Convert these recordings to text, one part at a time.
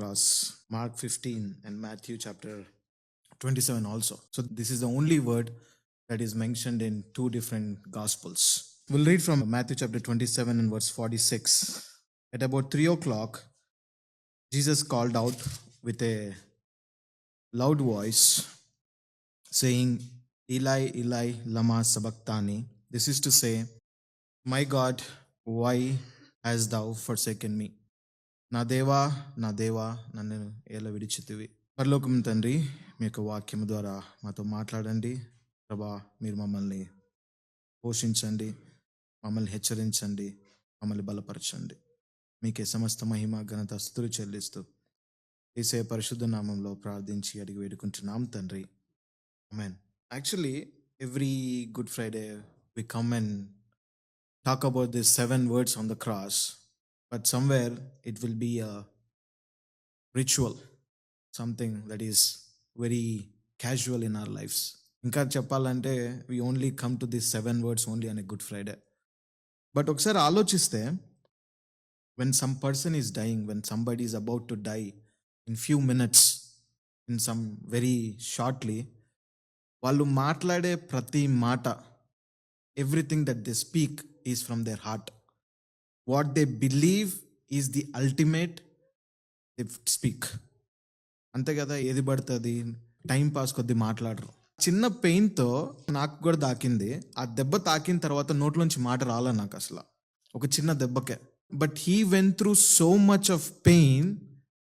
cross. Mark 15 and Matthew chapter 27 also. So this is the only word that is mentioned in two different gospels. We'll read from Matthew chapter 27 and verse 46. At about three o'clock, Jesus called out with a loud voice, saying, Eli, Eli, lama sabachthani. This is to say, My God, why hast thou forsaken me? నా దేవా నా దేవా నన్ను ఎలా విడిచితివి. పరలోకం తండ్రి మీ యొక్క వాక్యం ద్వారా మాతో మాట్లాడండి. ప్రభా మీరు మమ్మల్ని పోషించండి మమ్మల్ని హెచ్చరించండి మమ్మల్ని బలపరచండి. మీకే సమస్త మహిమ ఘనత స్థుతులు చెల్లిస్తూ ఈసే పరిశుద్ధ నామంలో ప్రార్థించి అడిగి వేడుకుంటున్నాం తండ్రి. Amen actually every Good Friday we come and talk about the seven words on the cross but somewhere it will be a ritual something that is very casual in our lifes ఇంకా చెప్పాలంటే we only come to this seven words only అనే good Friday but ఒకసారి ఆలోచిస్తే when some person is dying when somebody is about to die in few minutes in some very shortly వాళ్ళు మాట్లాడే ప్రతి మాట everything that they speak is from their heart what they believe is the ultimate they speak అంతే కదా ఏది పడుతుంది? Time pass కొద్ది మాట్లాడరు. చిన్న పెయిన్తో నాకు కూడా తాకింది. ఆ దెబ్బ తాకిన తర్వాత నోట్లోంచి మాట రాలే నాకు అసలు. ఒక చిన్న దెబ్బకే. But he went through so much of pain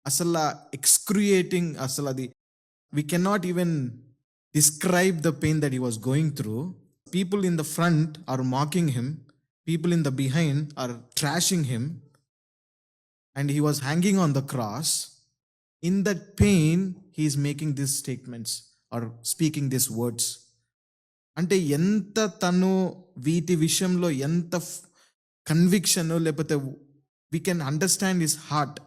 అసలు ఎక్స్క్రియేటింగ్ అసలు అది we cannot even describe the pain that he was going through people in the front are mocking him people in the behind are trashing him, and he was hanging on the cross. In that pain, he is making these statements or speaking these words. అంటే ఎంత తను వీటి విషయంలో ఎంత conviction లేకపోతే we can understand his heart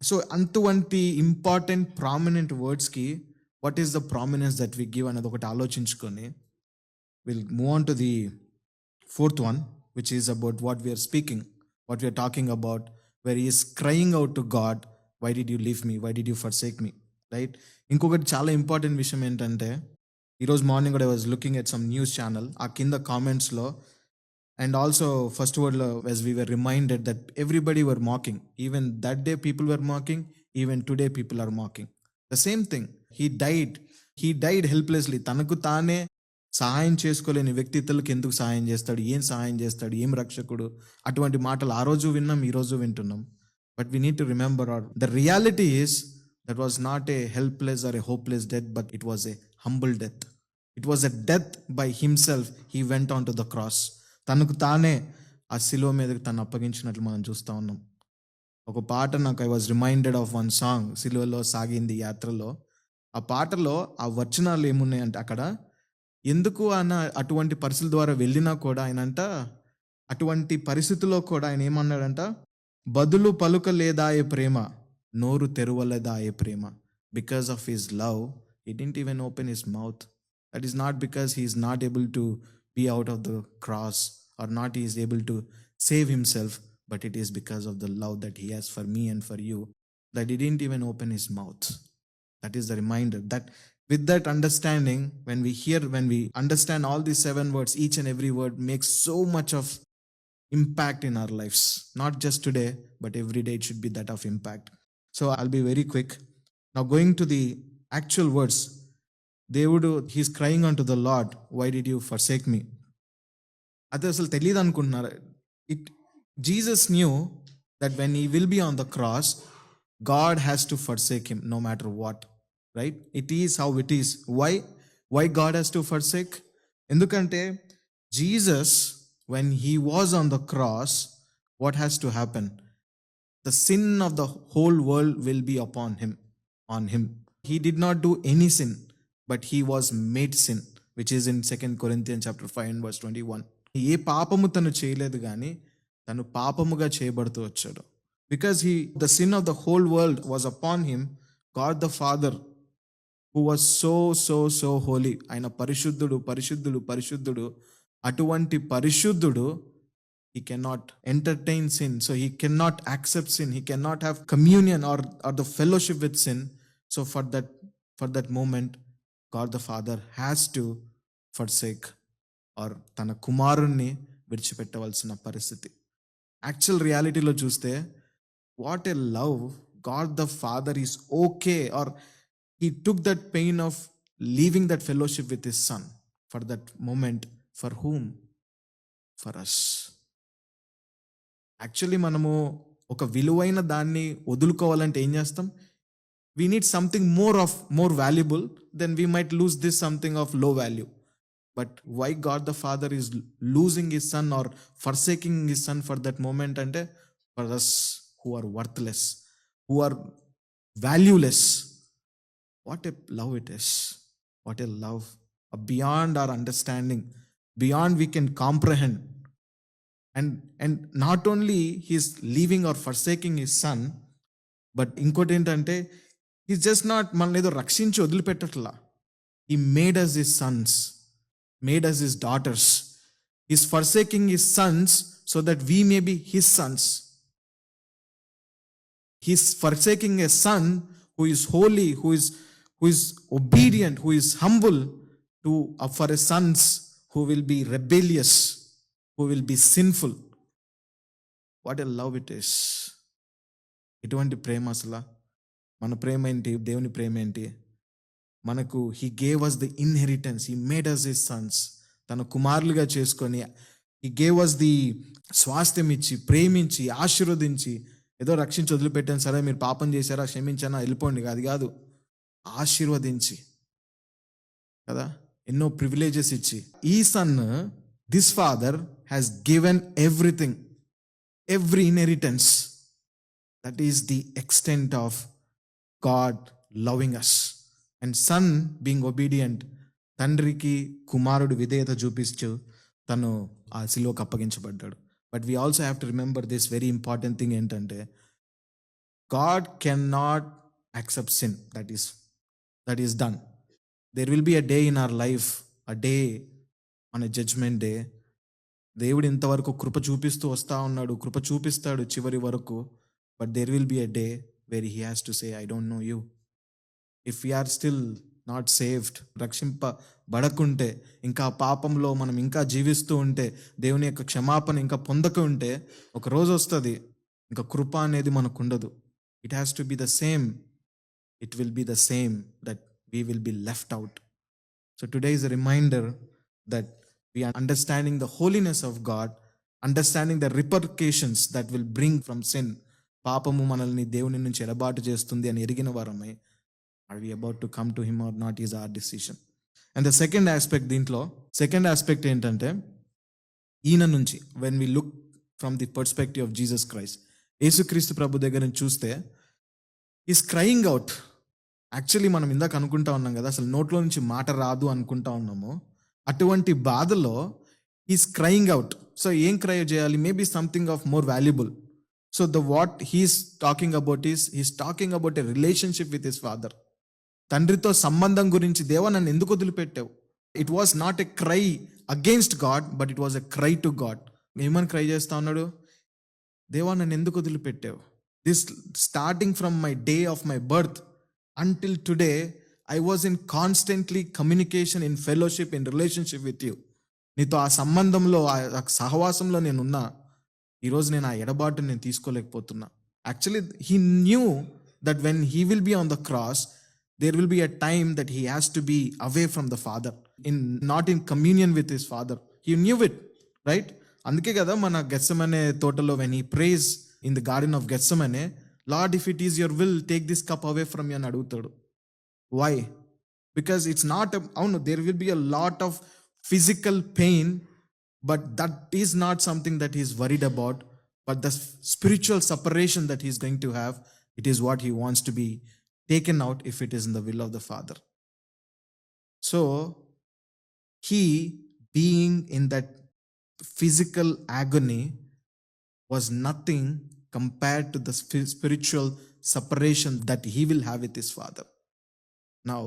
so అటువంటి important prominent వర్డ్స్కి what is the prominence that we give అనేది ఒకటి ఆలోచించుకొని will move on to the fourth one which is about what we are speaking what we are talking about where is crying out to God why did you leave me why did you forsake me right ఇంకొకటి చాలా important విషయం ఏంటంటే ఈరోజు morning కూడా was looking at some news channel ఆ కింద కామెంట్స్లో and also first వర్డ్లో was we were reminded that everybody were mocking even that day people were mocking even today people are mocking the same thing he died he died helplessly తనకు తానే సహాయం చేసుకోలేని వ్యక్తి ఇతరులకు ఎందుకు సహాయం చేస్తాడు? ఏం సహాయం చేస్తాడు? ఏం రక్షకుడు? అటువంటి మాటలు ఆ రోజు విన్నాం ఈ రోజు వింటున్నాం. But we need to remember or the reality is that was not a helpless or a hopeless death but it was a humble death it was a death by himself he went on to the cross తనకు తానే ఆ శిలువ మీదకి తను అప్పగించినట్లు మనం చూస్తూ ఉన్నాం. ఒక పాట నాకు I was reminded of one song సిలువలో సాగింది యాత్రలో. ఆ పాటలో ఆ వచనాలు ఏమున్నాయంటే అక్కడ ఎందుకు ఆయన అటువంటి పరిస్థితుల ద్వారా వెళ్ళినా కూడా ఆయన అంట అటువంటి పరిస్థితుల్లో కూడా ఆయన ఏమన్నాడంట? బదులు పలుక లేదాయే ప్రేమ నోరు తెరవలేదాయే ప్రేమ. Because of his love it ain't even open his mouth that is not because he is not able to be out of the cross or not is able to save himself but it is because of the love that he has for me and for you that it ain't even open his mouth that is the reminder that with that understanding when we hear when we understand all these seven words each and every word makes so much of impact in our lives not just today but every day it should be that of impact so i'll be very quick now going to the actual words దేవుడు he's crying on to the Lord why did you forsake me అది అసలు తెలియదు అనుకుంటున్నారు it Jesus knew that when he will be on the cross God has to forsake him no matter what right it is how it is why why God has to forsake ఎందుకంటే Jesus when he was on the cross what has to happen the sin of the whole world will be upon him on him he did not do any sin but he was made sin which is in second Corinthian chapter five and verse twenty one ఏ పాపము తను చేయలేదు కానీ తను పాపముగా చేయబడుతూ వచ్చాడు because he the sin of the whole world was upon him God the father who was so so so holy ఆయన పరిశుద్ధుడు పరిశుద్ధుడు పరిశుద్ధుడు. అటువంటి పరిశుద్ధుడు he cannot entertain sin so he cannot accept sin he cannot have communion or or the fellowship with sin so for that for that moment God the father has to forsake or తన కుమారుణ్ణి విడిచిపెట్టవలసిన పరిస్థితి. Actual రియాలిటీలో చూస్తే what a love God the father is okay or he took that pain of leaving that fellowship with his son for that moment for whom for us actually మనము ఒక విలువైన దాన్ని వదులుకోవాలంటే ఏం చేస్తాం? We need something more of more valuable then we might lose this something ఆఫ్లో value but why God the father is losing his son or forsaking his son for that moment అంటే for us who are worthless who are valueless what a love it is what a love beyond or understanding beyond we can comprehend and and not only he's leaving or forsaking his son but ఇంకోటి ఏంటంటే he just not మనల్ని ఏదో రక్షించి వదిలిపెట్టట్లా. He made us his sons made us his daughters is forsaking his sons so that we may be his sons he's forsaking a son who is holy who is who is obedient who is humble to uh, for a sons who will be rebellious who will be sinful. What a love it is. ఎటువంటి ప్రేమ అసలు మన ప్రేమ ఏంటి? దేవుని ప్రేమ ఏంటి? మనకు he gave us the inheritance he made us his sons తన కుమారులుగా చేసుకొని హీ గేవ్ అస్ ది స్వాస్థ్యం ఇచ్చి ప్రేమించి ఆశీర్వదించి ఏదో రక్షించి వదిలిపెట్టాను. సరే మీరు పాపం చేశారా? క్షమించానా? వెళ్ళిపోండి. అది కాదు. ఆశీర్వదించి కదా? ఎన్నో ప్రివిలేజెస్ ఇచ్చి. ఈ son this father has given everything every inheritance that is the extent of God loving us and son being obedient తండ్రికి కుమారుడు విధేయత చూపిస్తూ తను ఆ శిలువకు అప్పగించబడ్డాడు. But we also have to remember this very important thing ఏంటంటే God can not accept sin that is that is done there will be a day in our life a day మన judgment day దేవుడు ఇంతవరకు కృప చూపిస్తూ వస్తూ ఉన్నాడు కృప చూపిస్తాడు చివరి వరకు. But there will be a day where he has to say I don't know you if are still not saved రక్షింపబడకుంటే ఇంకా పాపంలో మనం ఇంకా జీవిస్తూ ఉంటే దేవుని యొక్క క్షమాపణ ఇంకా పొందక ఉంటే ఒక రోజు వస్తుంది. ఇంకా కృప అనేది మనకు ఉండదు. It has to be the same it will be the same that we will be left out so today is a reminder that we are understanding the holiness of God understanding the repercussions that will bring from sin పాపము మనల్ని దేవుని నుంచి ఎలబాటు చేస్తుంది అని ఎరిగిన వారమే. Are we about to come to him or not is our decision and the second aspect దీంట్లో సెకండ్ ఆస్పెక్ట్ ఏంటంటే ఈయన నుంచి when we look from the perspective of Jesus Christ యేసుక్రీస్తు ప్రభు దగ్గర నుంచి చూస్తే ఈస్ క్రయింగ్ అవుట్ యాక్చువల్లీ మనం ఇందాక అనుకుంటా ఉన్నాం కదా అసలు నోట్లో నుంచి మాట రాదు అనుకుంటా ఉన్నాము. అటువంటి బాధలో ఈస్ క్రయింగ్ అవుట్ సో ఏం క్రై చేయాలి? Maybe something of more valuable so the what he's talking about is he's talking about a relationship with his father తండ్రితో సంబంధం గురించి దేవా నన్ను ఎందుకు వదిలిపెట్టావు? It was not a cry against God but it was a cry to God ఏమని cry చేస్తా ఉన్నాడు? దేవా నన్ను ఎందుకు వదిలిపెట్టావు? This starting from my day of my birth until today I was in constantly communication in fellowship in relationship with you నీతో ఆ సంబంధంలో ఆ సహవాసంలో నేను ఉన్నా ఈరోజు నేను ఆ ఎడబాటు నేను తీసుకోలేకపోతున్నా. Actually he knew that when he will be on the cross there will be a time that he has to be away from the father in not in communion with his father he knew it right అందుకే కదా మన Gethsemane తోటలో when he prays in the garden of Gethsemane Lord if it is your will take this cup away from you అని అడుగుతాడు why because it's not అవును there will be a lot of physical pain but that is not something that is worried about but the spiritual separation that is going to have it is what he wants to be taken out if it is in the will of the Father. So, he being in that physical agony was nothing compared to the spi- spiritual separation that he will have with his Father. Now,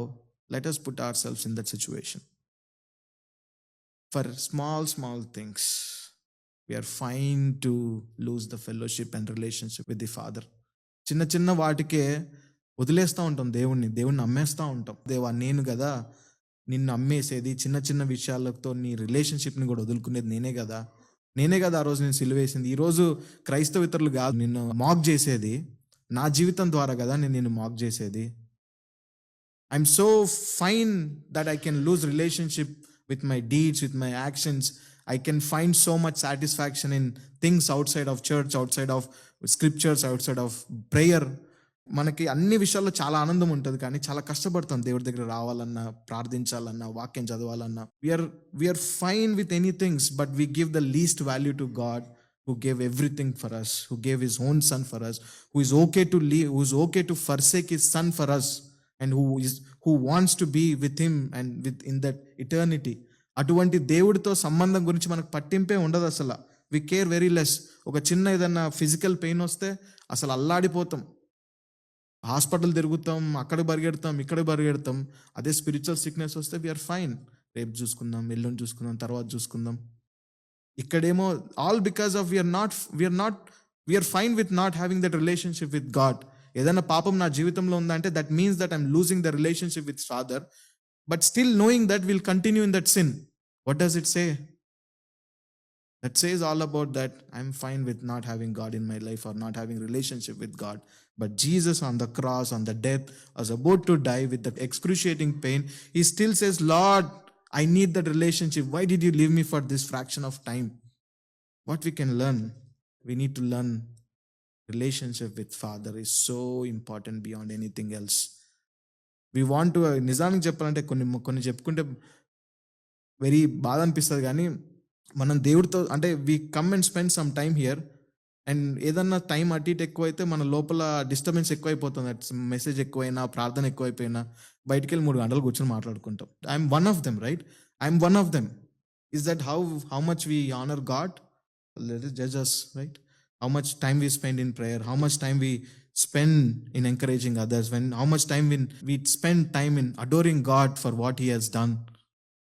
let us put ourselves in that situation. For small, small things, we are fine to lose the fellowship and relationship with the father చిన్న చిన్న వాటికే వదిలేస్తూ ఉంటాం దేవుణ్ణి దేవుణ్ణి అమ్మేస్తూ ఉంటాం దేవా నేను కదా నిన్ను అమ్మేసేది చిన్న చిన్న విషయాలతో నీ రిలేషన్షిప్ని కూడా వదులుకునేది నేనే కదా నేనే కదా ఆ రోజు నేను సిలువేసింది ఈరోజు క్రైస్తవితరులు కాదు నిన్ను మాక్ చేసేది. నా జీవితం ద్వారా కదా నేను నిన్ను మాక్ చేసేది. I'm so fine that I can lose relationship with my deeds with my actions I can find so much satisfaction in things outside of church outside of scriptures outside of prayer మనకి అన్ని విషయాల్లో చాలా ఆనందం ఉంటుంది కానీ చాలా కష్టపడతాం దేవుడి దగ్గర రావాలన్నా ప్రార్థించాలన్నా వాక్యం చదవాలన్నా. We are we are fine with anythings but we give the least value to God who gave everything for us who gave his own son for us who okay to leave leave, who is okay to forsake his son for us and who is who wants to be with him and with in that eternity అటువంటి దేవుడితో సంబంధం గురించి మనకు పట్టింపే ఉండదు అసలు. We care very less ఒక చిన్న ఏదన్నా ఫిజికల్ పెయిన్ వస్తే అసలు అల్లాడిపోతాం. హాస్పిటల్ తిరుగుతాం అక్కడ పరిగెడతాం ఇక్కడ పరిగెడతాం. అదే స్పిరిచువల్ సిక్నెస్ వస్తే వీఆర్ ఫైన్ రేపు చూసుకుందాం ఎల్లుండి చూసుకుందాం తర్వాత చూసుకుందాం. ఇక్కడేమో all because of we are not we are not we are fine with not having that relationship with God ఏదైనా పాపం నా జీవితంలో ఉందంటే that means that I'm losing the relationship with father but still knowing that will continue in that sin what does it say that says all about that I'm fine with not having God in my life or not having relationship with God but jesus on the cross on the death was about to die with the excruciating pain he still says lord i need that relationship why did you leave me for this fraction of time what we can learn we need to learn relationship with father is so important beyond anything else we want to నిజానికి చెప్పాలంటే కొన్ని కొన్ని చెప్పుకుంటే very బాధ అనిపిస్తుంది కానీ మనం దేవుడితో అంటే we come and spend some time here and ఏదన్నా టైం అటు ఇటు ఎక్కువైతే మన లోపల డిస్టర్బెన్స్ ఎక్కువైపోతుంది. అట్స్ మెసేజ్ ఎక్కువైనా ప్రార్థన ఎక్కువైపోయినా బయటికి వెళ్ళి మూడు గంటలు కూర్చొని మాట్లాడుకుంటాం. I'm one of them right I'm one of them is that how how much we honour God judges right how much time we spend in prayer how much time we spend in encouraging others when how much time when we spend time in adoring God for what he he's done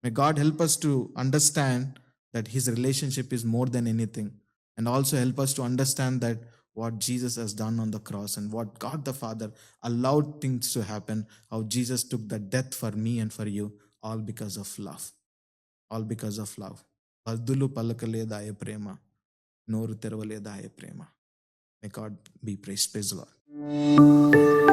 my God help us to understand that his relationship is more than anything and also help us to understand that what jesus has done on the cross and what god the father allowed things to happen how jesus took the death for me and for you all because of love all because of love పద్దులు పలకలేదాయ ప్రేమ నోరు తెరవలేదాయ ప్రేమ may God be praise praise Lord